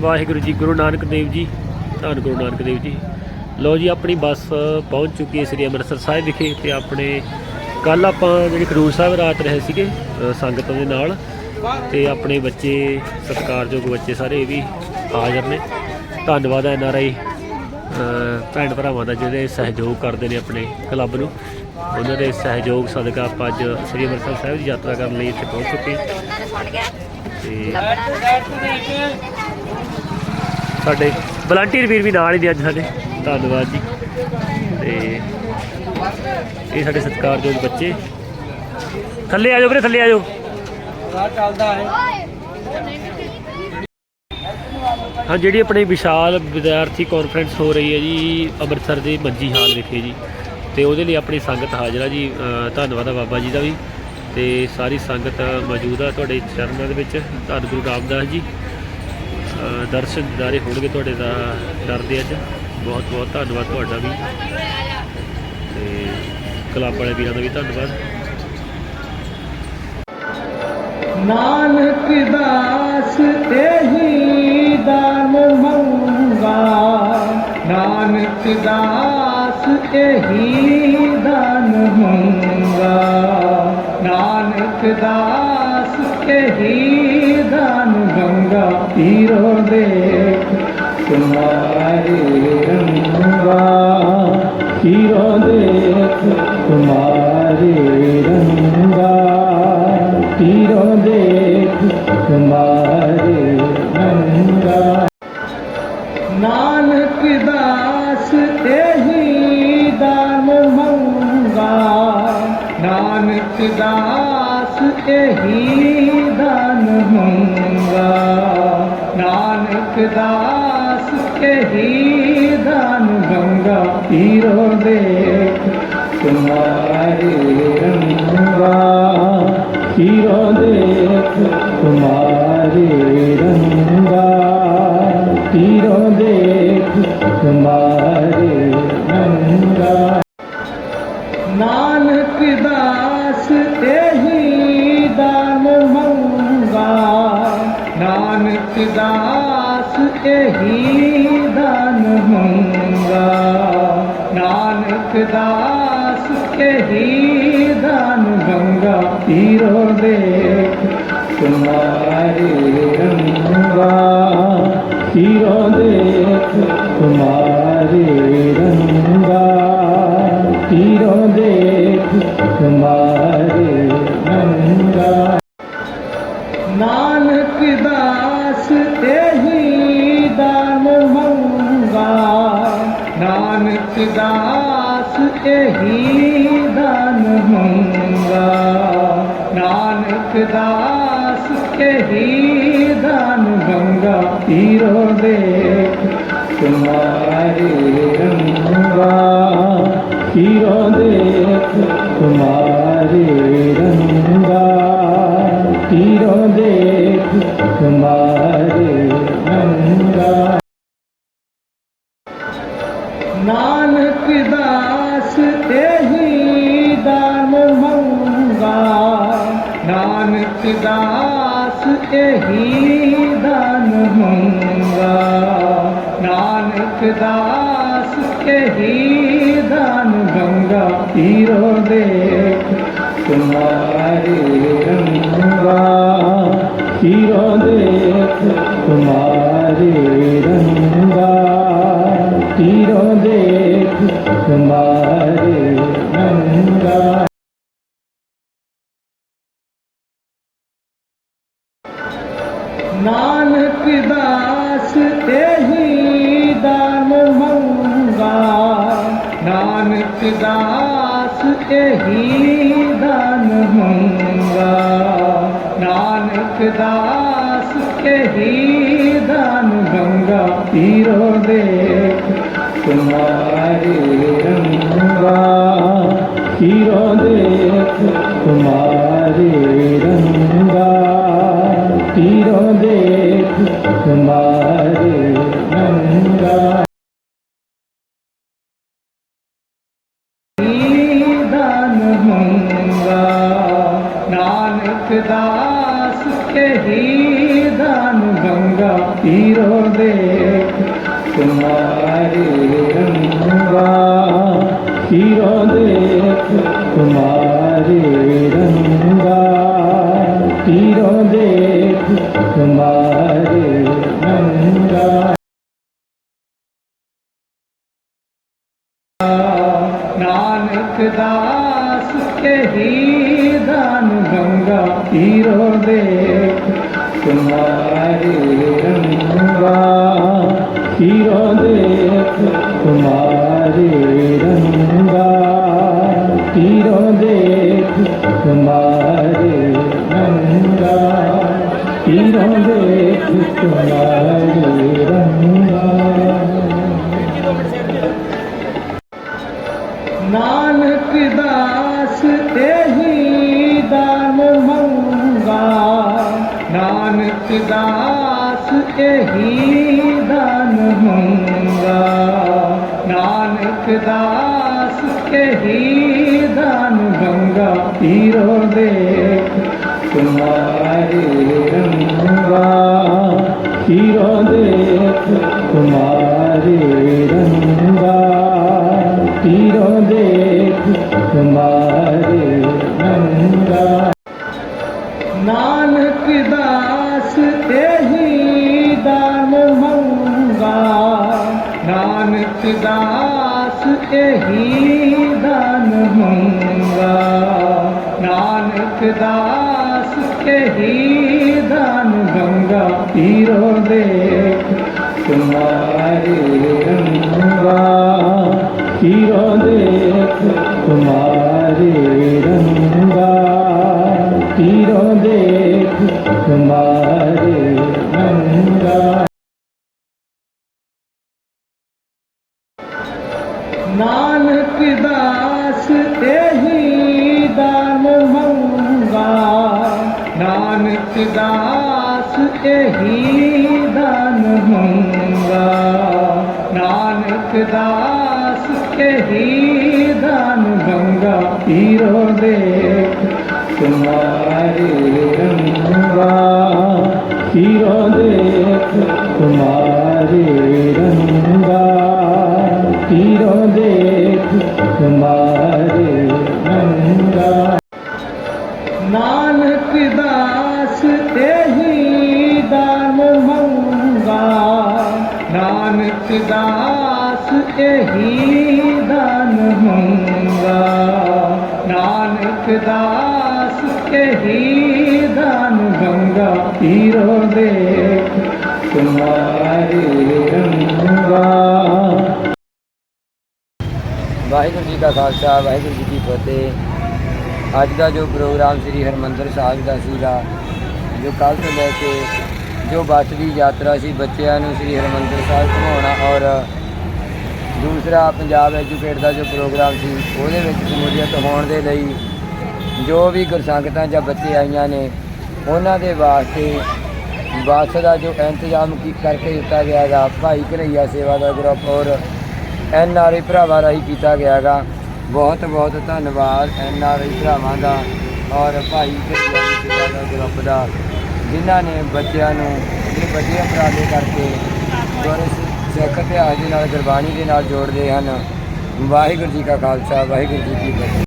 ਵਾਹਿਗੁਰੂ ਜੀ ਗੁਰੂ ਨਾਨਕ ਦੇਵ ਜੀ ਧੰਨ ਗੁਰੂ ਨਾਨਕ ਦੇਵ ਜੀ। ਲੋ ਜੀ ਆਪਣੀ ਬੱਸ ਪਹੁੰਚ ਚੁੱਕੀ ਹੈ ਸ੍ਰੀ ਅੰਮ੍ਰਿਤਸਰ ਸਾਹਿਬ ਵਿਖੇ ਤੇ ਆਪਣੇ ਕੱਲ ਆਪਾਂ ਜਿਹੜੀ ਖਡੂਰ ਸਾਹਿਬ ਰਾਤ ਰਹੇ ਸੀਗੇ ਅ, ਸੰਗਤ ਦੇ ਨਾਲ ਤੇ ਆਪਣੇ ਬੱਚੇ ਸਤਿਕਾਰਯੋਗ ਬੱਚੇ ਸਾਰੇ ਇਹ ਵੀ ਹਾਜ਼ਰ ਨੇ। ਧੰਨਵਾਦ ਹੈ ਐਨ ਆਰ ਆਈ ਭੈਣ ਭਰਾਵਾਂ ਦਾ ਜਿਹੜੇ ਸਹਿਯੋਗ ਕਰਦੇ ਨੇ ਆਪਣੇ ਕਲੱਬ ਨੂੰ। ਉਹਨਾਂ ਦੇ ਸਹਿਯੋਗ ਸਦਕਾ ਆਪਾਂ ਅੱਜ ਸ੍ਰੀ ਅੰਮ੍ਰਿਤਸਰ ਸਾਹਿਬ ਦੀ ਯਾਤਰਾ ਕਰਨ ਲਈ ਇੱਥੇ ਪਹੁੰਚ ਚੁੱਕੇ ਹਾਂ। ਤੇ ਸਾਡੇ ਵਲੰਟੀਅਰ ਵੀਰ ਵੀ ਨਾਲ ਹੀ ਨੇ ਅੱਜ ਸਾਡੇ। ਧੰਨਵਾਦ ਜੀ। ਤੇ ਇਹ ਸਾਡੇ ਸਤਿਕਾਰਯੋਗ ਬੱਚੇ। ਥੱਲੇ ਆ ਜਾਓ ਵੀਰੇ ਥੱਲੇ ਆ ਜਾਓ। ਰਾਹ ਚੱਲਦਾ ਹੈ ਹਾਂ ਜਿਹੜੀ ਆਪਣੀ ਵਿਸ਼ਾਲ ਵਿਦਿਆਰਥੀ ਕਾਨਫਰੰਸ ਹੋ ਰਹੀ ਹੈ ਜੀ ਅੰਮ੍ਰਿਤਸਰ ਦੇ ਮੰਜੀ ਹਾਲ ਵਿਖੇ ਜੀ। ਤੇ ਉਹਦੇ ਲਈ ਆਪਣੀ ਸੰਗਤ ਹਾਜ਼ਰ ਆ ਜੀ। ਧੰਨਵਾਦ ਆ ਬਾਬਾ ਜੀ ਦਾ ਵੀ। ਤੇ ਸਾਰੀ ਸੰਗਤ ਮੌਜੂਦ ਆ ਤੁਹਾਡੇ ਚਰਨਾਂ ਦੇ ਵਿੱਚ। ਧੰਨ ਗੁਰੂ ਰਾਮਦਾਸ ਜੀ। ਅ, ਦਰਸ਼ਨ ਦਿਦਾਰੇ ਹੋਣਗੇ ਤੁਹਾਡੇ ਦਾ ਡਰਦੇ ਅੱਜ ਬਹੁਤ ਬਹੁਤ ਧੰਨਵਾਦ ਤੁਹਾਡਾ ਵੀ। ਤੇ ਕਲੱਬ ਵਾਲੇ ਵੀਰਾਂ ਦਾ ਵੀ ਧੰਨਵਾਦ। ਨਾਨਕ ਦਾਸ ਇਹੀ ਦਾਨ ਮੰਗਾ ਨਾਨਕ ਦਾਸ ਇਹੀ ਦਾਨ ਮੰਗਾ ਨਾਨਕ ਦਾਸ ਪੀਰੋ ਦੇਖ ਤੁਮਾਰੇ ਰੰਗਾ। ਪੀਰੋ ਦੇਖ ਤੁਮਾਰੇ ਰੰਗਾ। ਪੀਰੋ ਦੇਖ ਤੁਮਾਰੇ ਰੰਗਾ। ਨਾਨਕ ਦਾਸ ਇਹੀ ਦਾਨ ਮੰਗਾ। ਨਾਨਕ ਦਾਸ ਇਹੀ ਦਾਨ ਮੰਗਾ। ਦਾਸ ਕਹੀ ਦਾਨ ਗੰਗਾ ਪੀਰੋ ਦੇਖ ਤੁਮਾਰੇ ਰੰਗਾ। ਪੀਰੋ ਦੇਖ ਤੁਮਾਰੇ ਰੰਗਾ ਪੀਰੋ ਦੇਖ ਤੁਮਾਰੇ ਦਾਸ ਇਹੀ ਦਾਨ ਮੰਗਾ ਨਾਨਕ ਦਾਸ ਇਹੀ ਦਾਨ ਮੰਗਾ ਪੀਰੋ ਦੇਖ ਤੁਮਾਰੇ ਰੰਗਾ ਪੀਰੋ ਦੇਖ ਤੁਮਾਰੇ ਰੰਗਾ ਪੀਰੋ ਦੇਖ ਤੁਮਾਰੇ ਰੰਗਾ ਨਾਨਕ ਦਾ दास यही दान होगा। नानक दास यही दान गंगा पीरो देख तुम्हारे रंगा पीरो देख तुम्हारे ਨਾਨਕ ਦਾਸ ਇਹੀ ਦਾਨ ਮੰਗਾ ਨਾਨਕ ਦਾਸ ਇਹੀ ਦਾਨ ਮੰਗਾ ਪੀਰੋ ਦੇਖ ਤੁਮਾਰੇ ਨਾਨਕ ਦਾਸ, ਇਹੀ ਦਾਨ ਮੰਗਾ ਨਾਨਕ ਦਾਸ, ਇਹੀ ਦਾਨ ਮੰਗਾ ਨਾਨਕ ਦਾਸ, ਇਹੀ ਦਾਨ ਮੰਗਾ ਪੀਰੋ ਦੇਖ ਤੁਮਾਰੇ ਰੰਗਾ। ਪੀਰੋ ਦੇਖ ਤੁਮਾਰੇ ਰੰਗਾ। ਪੀਰੋ ਦੇਖ ਤੁਮਾਰੇ ਰੰਗਾ ਦਾਨ ਮੰਗਾ ਨਾਨਕ ਦਾਸ ਕਹੀ ਦਾਨ ਮੰਗਾ ਹੀਰੋ ਦੇਖ ਤੁਮਾਰੇ ਰੰਗਾ ਹੀਰੋ ਦੇਖ ਤੁਮਾਰੇ ਰੰਗਾ ਹੀਰੋ ਦੇਖ ਤੁਮਾਰੇ ਰੰਗਾ ਨਾਨਕ ਦਾਸ ਕਹੀ ਦਾਨ ਗੰਗਾ। ਹੀਰੋ ਦੇਖ ਤੁਮਾਰੇ ਰੰਗਾ ਹੀਰੋ ਦੇਖ ਨਾਨਕ ਦਾਸ ਇਹੀ ਦਾਨ ਮੰਗਾ। ਨਾਨਕ ਦਾਸ ਇਹੀ ਦਾਨ ਮੰਗਾ। ਨਾਨਕ ਦਾਸ ਇਹੀ ਦਾਨ ਗੰਗਾ ਹੀਰੋ ਦੇਖ ਤੁਮਾਰੇ ਰੰਗਾ। हीरो देख तुम्हारे रंगा। हीरो देख तुम्हारे रंगा। नानक दास इन नानक दास एही ਨਾਨਕ ਦਾਸ ਇਹੀ ਦਾਨ ਮੰਗਾ ਹੀਰੋ ਦੇਖ ਤੁਮਾਰੇ ਰੰਗਾ ਹੀਰੋ ਦੇਖ ਤੁਮਾਰੇ ਰੰਗਾ ਹੀਰੋ ਦੇਖ ਤੁਮਾਰੇ ਦਾਸ ਇਹੀ ਦਾਨ ਮੰਗਾ ਨਾਨਕ ਦਾਸ ਇਹੀ ਦਾਨ ਮੰਗਾ ਹੀਰੋ ਦੇਖ ਤੁਮਾਰੇ ਰੰਗਾ। ਹੀਰੋ ਦੇਖ ਨਾਨਕ ਦਾਸ ਇਹੀ ਦਾਨ ਗੰਗਾ ਨਾਨਕ ਦਾਸ ਇਹੀ ਦਾਨ ਮੰਗਾ ਹੀਰੋ ਦੇਖ ਤੁਮਾਰੇ ਰੰਗਾ। ਵਾਹਿਗੁਰੂ ਜੀ ਕਾ ਖਾਲਸਾ, ਵਾਹਿਗੁਰੂ ਜੀ ਕੀ ਫਤਿਹ। ਅੱਜ ਦਾ ਜੋ ਪ੍ਰੋਗਰਾਮ ਸ੍ਰੀ ਹਰਮੰਦਰ ਸਾਹਿਬ ਦਾ ਸੀਗਾ, ਜੋ ਕੱਲ੍ਹ ਤੋਂ ਲੈ ਕੇ ਜੋ ਬੱਸ ਦੀ ਯਾਤਰਾ ਸੀ, ਬੱਚਿਆਂ ਨੂੰ ਸ੍ਰੀ ਹਰਮੰਦਰ ਸਾਹਿਬ ਘੁਮਾਉਣਾ ਔਰ ਦੂਸਰਾ ਪੰਜਾਬ ਐਜੂਕੇਟ ਦਾ ਜੋ ਪ੍ਰੋਗਰਾਮ ਸੀ, ਉਹਦੇ ਵਿੱਚ ਸ਼ਮੂਲੀਅਤ ਹੋਣ ਦੇ ਲਈ ਜੋ ਵੀ ਗੁਰਸੰਗਤਾਂ ਜਾਂ ਬੱਚੇ ਆਈਆਂ ਨੇ, ਉਹਨਾਂ ਦੇ ਵਾਸਤੇ ਬੱਸ ਦਾ ਜੋ ਇੰਤਜ਼ਾਮ ਕੀ, ਕਰਕੇ ਦਿੱਤਾ ਗਿਆ ਗਾ ਭਾਈ ਕਨਈਆ ਸੇਵਾ ਦਾ ਗਰੁੱਪ ਔਰ ਐਨ ਆਰ ਆਈ ਭਰਾਵਾਂ ਰਾਹੀਂ ਕੀਤਾ ਗਿਆ ਗਾ ਬਹੁਤ ਬਹੁਤ ਧੰਨਵਾਦ ਐਨ ਆਰ ਆਈ ਭਰਾਵਾਂ ਦਾ ਔਰ ਭਾਈ ਕਨਈਆ ਸੇਵਾ ਦਾ ਗਰੁੱਪ ਦਾ। ਜਿਨ੍ਹਾਂ ਨੇ ਬੱਚਿਆਂ ਨੂੰ ਇਹ ਵਧੀਆ ਉਪਰਾਲੇ ਕਰਕੇ ਗੁਰ ਸਿੱਖ ਇਤਿਹਾਸ ਦੇ ਨਾਲ ਗੁਰਬਾਣੀ ਦੇ ਨਾਲ ਜੋੜਦੇ ਹਨ। ਵਾਹਿਗੁਰੂ ਜੀ ਕਾ ਖਾਲਸਾ, ਵਾਹਿਗੁਰੂ ਜੀ ਕੀ ਫਤਿਹ।